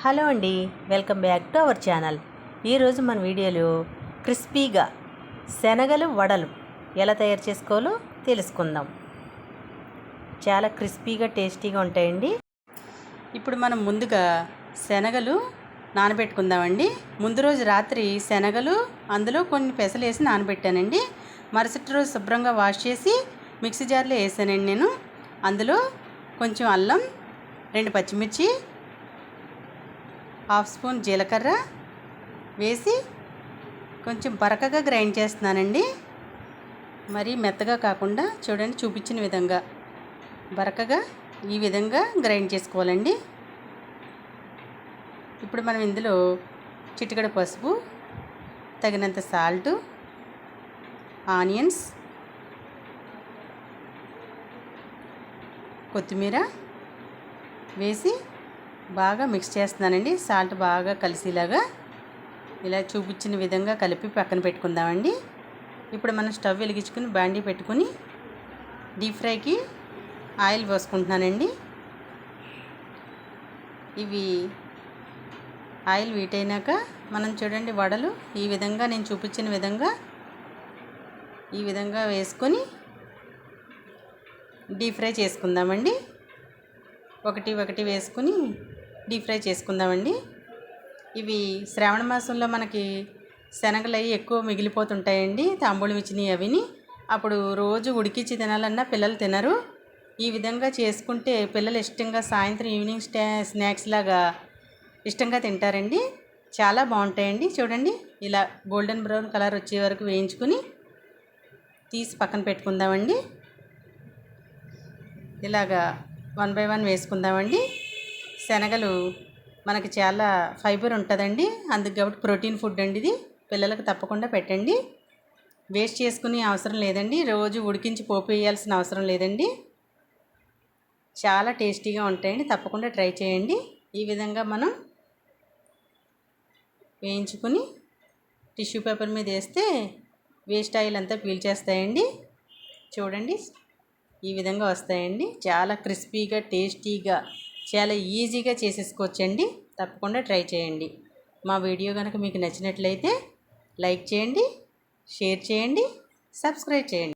Hello అండి welcome back to our channel. ఈరోజు మన వీడియోలో క్రిస్పీగా శనగలు వడలు ఎలా తయారు చేసుకోవాలో తెలుసుకుందాం. చాలా క్రిస్పీగా టేస్టీగా ఉంటాయండి. ఇప్పుడు మనం ముందుగా శనగలు నానబెట్టుకుందామండి. ముందు రోజు రాత్రి శనగలు అందులో కొన్ని పెసలు వేసి నానబెట్టానండి. మరుసటి రోజు శుభ్రంగా వాష్ చేసి మిక్సీ జార్లో వేసానండి నేను. అందులో కొంచెం అల్లం రెండు పచ్చిమిర్చి హాఫ్ స్పూన్ జీలకర్ర వేసి కొంచెం బరకగా గ్రైండ్ చేస్తున్నానండి. మరీ మెత్తగా కాకుండా చూడండి చూపించిన విధంగా బరకగా ఈ విధంగా గ్రైండ్ చేసుకోవాలండి. ఇప్పుడు మనం ఇందులో చిటికడ పసుపు తగినంత సాల్టు ఆనియన్స్ కొత్తిమీర వేసి బాగా మిక్స్ చేస్తున్నానండి. సాల్ట్ బాగా కలిసేలాగా ఇలా చూపించిన విధంగా కలిపి పక్కన పెట్టుకుందామండి. ఇప్పుడు మనం స్టవ్ వెలిగించుకుని బాండీ పెట్టుకుని డీప్ ఫ్రైకి ఆయిల్ పోసుకుంటున్నానండి. ఇవి ఆయిల్ వీటైనాక మనం చూడండి వడలు ఈ విధంగా నేను చూపించిన విధంగా ఈ విధంగా వేసుకొని డీప్ ఫ్రై చేసుకుందామండి. ఒకటి ఒకటి వేసుకుని డీప్ ఫ్రై చేసుకుందామండి. ఇవి శ్రావణ మాసంలో మనకి శనగలు అవి ఎక్కువ మిగిలిపోతుంటాయండి తాంబూలం ఇచ్చినవి అవిని. అప్పుడు రోజు ఉడికించి తినాలన్నా పిల్లలు తినరు. ఈ విధంగా చేసుకుంటే పిల్లలు ఇష్టంగా సాయంత్రం ఈవినింగ్ స్టా స్నాక్స్ లాగా ఇష్టంగా తింటారండి. చాలా బాగుంటాయండి. చూడండి ఇలా గోల్డెన్ బ్రౌన్ కలర్ వచ్చే వరకు వేయించుకుని తీసి పక్కన పెట్టుకుందామండి. ఇలాగా వన్ బై వన్ వేసుకుందామండి. శనగలు మనకి చాలా ఫైబర్ ఉంటుందండి. అందుకు కాబట్టి ప్రోటీన్ ఫుడ్ అండి ఇది. పిల్లలకు తప్పకుండా పెట్టండి. వేస్ట్ చేసుకునే అవసరం లేదండి. రోజు ఉడికించి పోపు వేయాల్సిన అవసరం లేదండి. చాలా టేస్టీగా ఉంటాయండి. తప్పకుండా ట్రై చేయండి. ఈ విధంగా మనం వేయించుకుని టిష్యూ పేపర్ మీద వేస్తే వేస్ట్ ఆయిల్ అంతా పీల్చేస్తాయండి. చూడండి. ఈ విధంగా వస్తాయండి. చాలా క్రిస్పీగా టేస్టీగా చాలా ఈజీగా చేసేసుకోవచ్చండి. తప్పకుండా ట్రై చేయండి. మా వీడియో కనుక మీకు నచ్చినట్లయితే లైక్ చేయండి షేర్ చేయండి సబ్స్క్రైబ్ చేయండి.